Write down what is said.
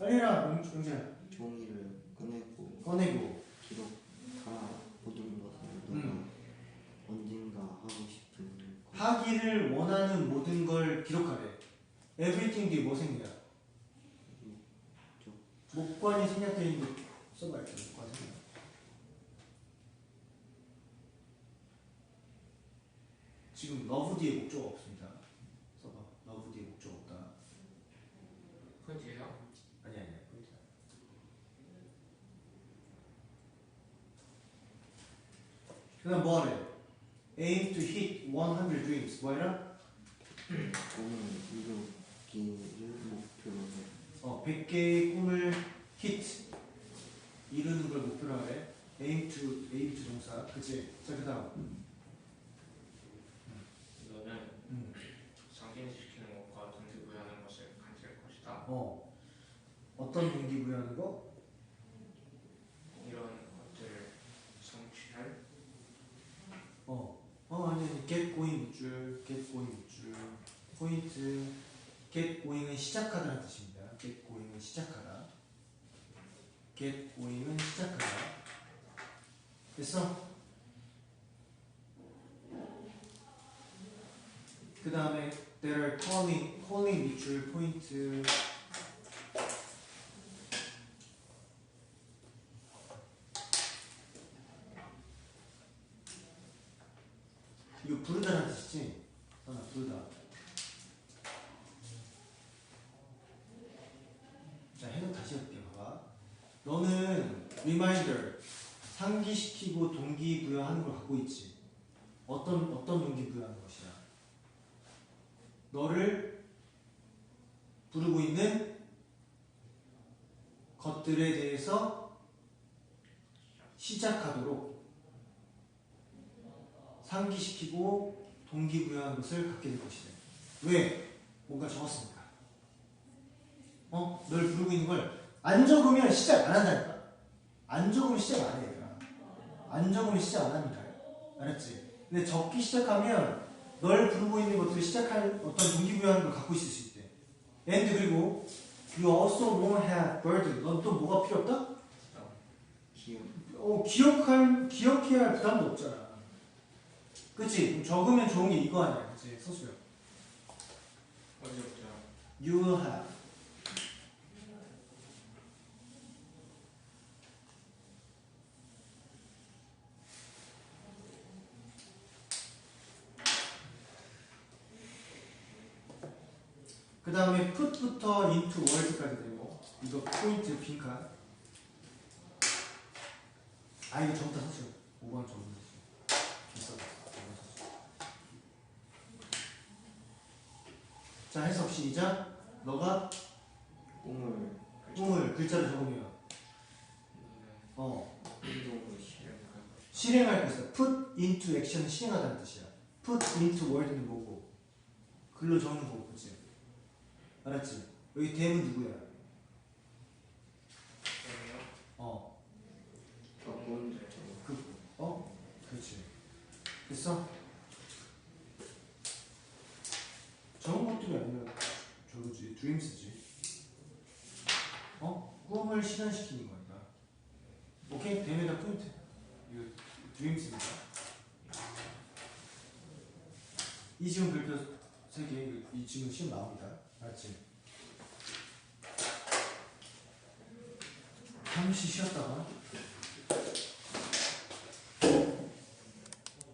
빨리 해라 용- 용진아 종이를 꺼내고 꺼내고. 기록하라 모든 것을 너가 음. 언젠가 하고 싶은 것 하기를 원하는 모든 걸 기록하래. Everything 뒤에 뭐 생겨? 목관이 생략되어 있는 거 써봐 이렇게 목관 생략. 지금 love 뒤에 목적 없습니다. 써봐. love 뒤에 목적 없다. 포인트예요? 아니 아니야 포인트야 그 다음 뭐하래? aim to hit 100 dreams 뭐해라? 꿈을 이루기를 목표로 해 어, 100개의 꿈을 hit 이루는 걸 목표로 하래 aim to aim to 동사 그치? 자 그다음 너는 음. 상징시키는 것과 동기부여하는 것을 가질 것이다. 어 어떤 동기부여하는 거? 이런 것들을 성취할 어, 어 아니 아니 get going 못줄 get going 못줄 포인트 get going은 시작하다는 뜻입니다 get going은 시작하다 get going은 시작하다 됐어? 그 다음에 there are calling calling 밑줄 포인트 부르다는 뜻이지? 하나 부르다. 자 해석 다시 해볼게 봐봐. 너는 reminder 상기시키고 동기부여하는 걸 갖고 있지. 어떤 어떤 동기부여하는 것이야? 너를 부르고 있는 것들에 대해서 시작하도록 상기시키고 동기부여하는 것을 갖게 될 것이다. 왜? 뭔가 적었으니까. 어? 널 부르고 있는 걸 안 적으면 시작 안 한다니까. 안 적으면 시작 안 해, 얘들아. 안 적으면 시작 안 합니다. 알았지? 근데 적기 시작하면 널 부르고 있는 것들을 시작할 어떤 동기부여하는 걸 갖고 있을 수 있대. and 그리고 you also won't have burden. 넌 또 뭐가 필요 없다? 기억 어, 기억할, 기억해야 할 부담도 없잖아. 그치? 적으면 좋은 게 이거 아니야. 그치? You will have. 그 다음에 put부터 into word까지 되고 이거 포인트 빈칸 아 이거 전부 다 서수요 5번 전부 다 서수요 있어 5번 서수요 자 해석 시작 너가? 꿈을 꿈을 글자로 적으면 어. 행동으로 실행할. 실행할 것이다 put into action은 실행하다는 뜻이야. put into word는 뭐고 글로 적는 거고 그치? 알았지? 여기 대문 누구야? 어. 더 먼저 그, 어? 그렇지. 됐어? 저런 것들이 아니라 저거지, 드림스지. 어? 꿈을 실현시키는 거니까. 오케이? 대매다 포인트. 이거 드림스입니다. 이 지문 별표 3개, 이 지문 시험 나옵니다. 알았지? 잠시 쉬었다가